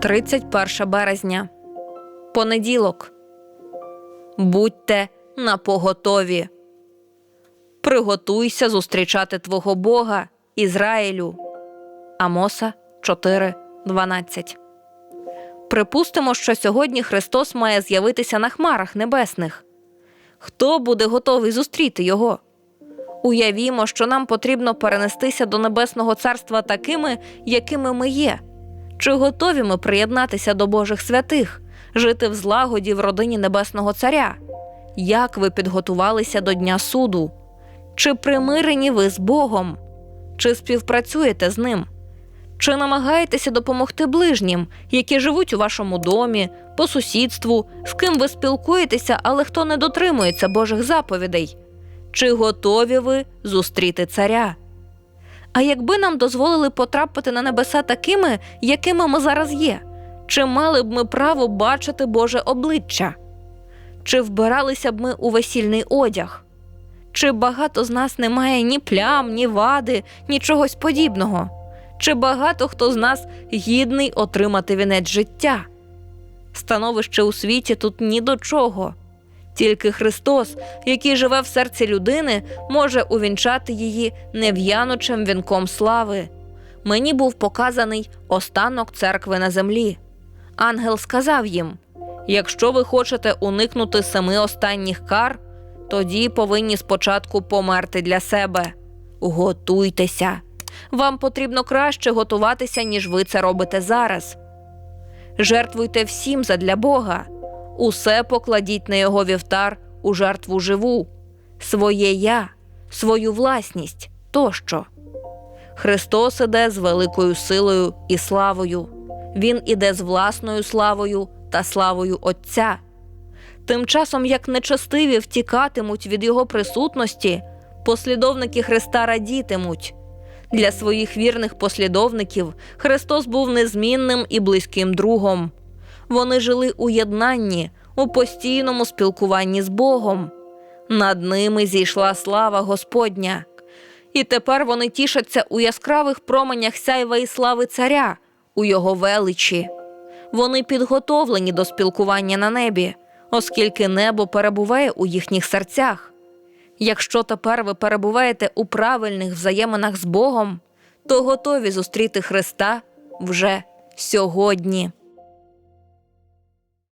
31 березня. Понеділок. Будьте напоготові. Приготуйся зустрічати твого Бога, Ізраїлю. Амоса 4.12. Припустимо, що сьогодні Христос має з'явитися на хмарах небесних. Хто буде готовий зустріти його? Уявімо, що нам потрібно перенестися до Небесного Царства такими, якими ми є. Чи готові ми приєднатися до Божих святих, жити в злагоді в родині Небесного Царя? Як ви підготувалися до Дня суду? Чи примирені ви з Богом? Чи співпрацюєте з ним? Чи намагаєтеся допомогти ближнім, які живуть у вашому домі, по сусідству, з ким ви спілкуєтеся, але хто не дотримується Божих заповідей? Чи готові ви зустріти царя? А якби нам дозволили потрапити на небеса такими, якими ми зараз є, чи мали б ми право бачити Боже обличчя? Чи вбиралися б ми у весільний одяг? Чи багато з нас не має ні плям, ні вади, ні чогось подібного? Чи багато хто з нас гідний отримати вінець життя? Становище у світі тут ні до чого. Тільки Христос, який живе в серці людини, може увінчати її нев'янучим вінком слави. Мені був показаний останок церкви на землі. Ангел сказав їм: якщо ви хочете уникнути семи останніх кар, тоді повинні спочатку померти для себе. Готуйтеся. Вам потрібно краще готуватися, ніж ви це робите зараз. Жертвуйте всім задля Бога. Усе покладіть на його вівтар у жертву живу, своє я, свою власність тощо. Христос іде з великою силою і славою. Він іде з власною славою та славою Отця. Тим часом, як нечестиві втікатимуть від Його присутності, послідовники Христа радітимуть. Для своїх вірних послідовників Христос був незмінним і близьким другом. Вони жили у єднанні, у постійному спілкуванні з Богом. Над ними зійшла слава Господня. І тепер вони тішаться у яскравих променях сяйва і слави царя, у його величі. Вони підготовлені до спілкування на небі, оскільки небо перебуває у їхніх серцях. Якщо тепер ви перебуваєте у правильних взаєминах з Богом, то готові зустріти Христа вже сьогодні.